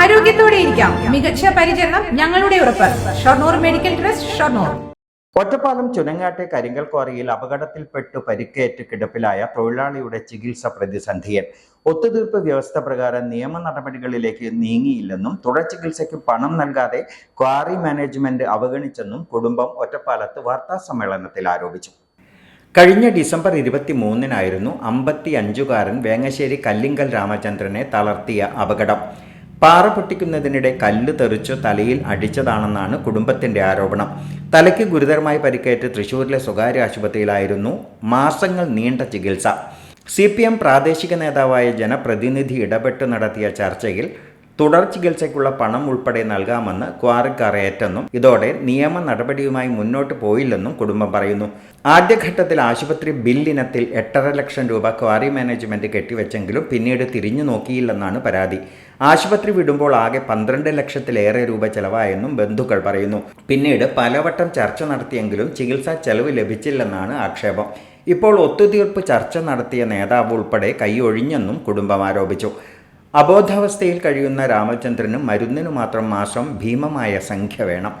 ആരോഗ്യത്തോടെ ഇരിക്കാം മികച്ച പരിചരണം ഞങ്ങളുടെ ഉറപ്പ്. Shoranur medical trust Shoranur. Ottapalam ചുനങ്ങാട്ടെ കരിങ്കൽ ക്വാറിയിൽ അപകടത്തിൽപ്പെട്ട് പരിക്കേറ്റ് കിടപ്പിലായ തൊഴിലാളിയുടെ ചികിത്സ പ്രതിസന്ധിയിൽ ഒത്തുതീർപ്പ് വ്യവസ്ഥ പ്രകാരം നിയമ നടപടികളിലേക്ക് നീങ്ങിയില്ലെന്നും തുടർ ചികിത്സയ്ക്ക് പണം നൽകാതെ ക്വാറി മാനേജ്മെന്റ് അവഗണിച്ചെന്നും കുടുംബം ഒറ്റപ്പാലത്ത് വാർത്താ സമ്മേളനത്തിൽ ആരോപിച്ചു. കഴിഞ്ഞ ഡിസംബർ ഇരുപത്തി മൂന്നിനായിരുന്നു അമ്പത്തി അഞ്ചുകാരൻ വേങ്ങശ്ശേരി കല്ലിങ്കൽ രാമചന്ദ്രനെ തളർത്തിയ അപകടം. പാറ പൊട്ടിക്കുന്നതിനിടെ കല്ല് തെറിച്ചു തലയിൽ അടിച്ചതാണെന്നാണ് കുടുംബത്തിന്റെ ആരോപണം. തലയ്ക്ക് ഗുരുതരമായി പരിക്കേറ്റ് തൃശൂരിലെ സ്വകാര്യ ആശുപത്രിയിലായിരുന്നു മാസങ്ങൾ നീണ്ട ചികിത്സ. സി പി എം പ്രാദേശിക നേതാവായ ജനപ്രതിനിധി ഇടപെട്ട് നടത്തിയ ചർച്ചയിൽ തുടർ ചികിത്സയ്ക്കുള്ള പണം ഉൾപ്പെടെ നൽകാമെന്ന് ക്വാറിക്കാർ ഏറ്റെന്നും ഇതോടെ നിയമ നടപടിയുമായി മുന്നോട്ട് പോയില്ലെന്നും കുടുംബം പറയുന്നു. ആദ്യഘട്ടത്തിൽ ആശുപത്രി ബില്ലിനത്തിൽ എട്ടര ലക്ഷം രൂപ ക്വാറി മാനേജ്മെന്റ് കെട്ടിവെച്ചെങ്കിലും പിന്നീട് തിരിഞ്ഞു നോക്കിയില്ലെന്നാണ് പരാതി. ആശുപത്രി വിടുമ്പോൾ ആകെ പന്ത്രണ്ട് ലക്ഷത്തിലേറെ രൂപ ചെലവായെന്നും ബന്ധുക്കൾ പറയുന്നു. പിന്നീട് പലവട്ടം ചർച്ച നടത്തിയെങ്കിലും ചികിത്സാ ചെലവ് ലഭിച്ചില്ലെന്നാണ് ആക്ഷേപം. ഇപ്പോൾ ഒത്തുതീർപ്പ് ചർച്ച നടത്തിയ നേതാവ് ഉൾപ്പെടെ കൈയൊഴിഞ്ഞെന്നും കുടുംബം ആരോപിച്ചു. അബോധാവസ്ഥയിൽ കഴിയുന്ന രാമചന്ദ്രന് മരുന്നിനു മാത്രം മാസം ഭീമമായ സംഖ്യ വേണം.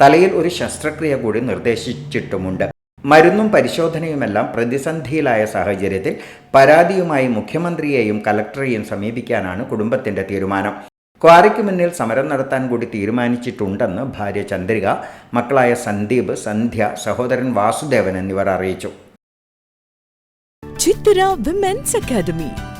തലയിൽ ഒരു ശസ്ത്രക്രിയ കൂടി നിർദ്ദേശിച്ചിട്ടുമുണ്ട്. മരുന്നും പരിശോധനയുമെല്ലാം പ്രതിസന്ധിയിലായ സാഹചര്യത്തിൽ പരാതിയുമായി മുഖ്യമന്ത്രിയെയും കലക്ടറെയും സമീപിക്കാനാണ് കുടുംബത്തിന്റെ തീരുമാനം. ക്വാറിക്ക് മുന്നിൽ സമരം നടത്താൻ കൂടി തീരുമാനിച്ചിട്ടുണ്ടെന്ന് ഭാര്യ ചന്ദ്രിക മക്കളായ സന്ദീപ് സന്ധ്യ സഹോദരൻ വാസുദേവൻ എന്നിവർ അറിയിച്ചു. Women's academy.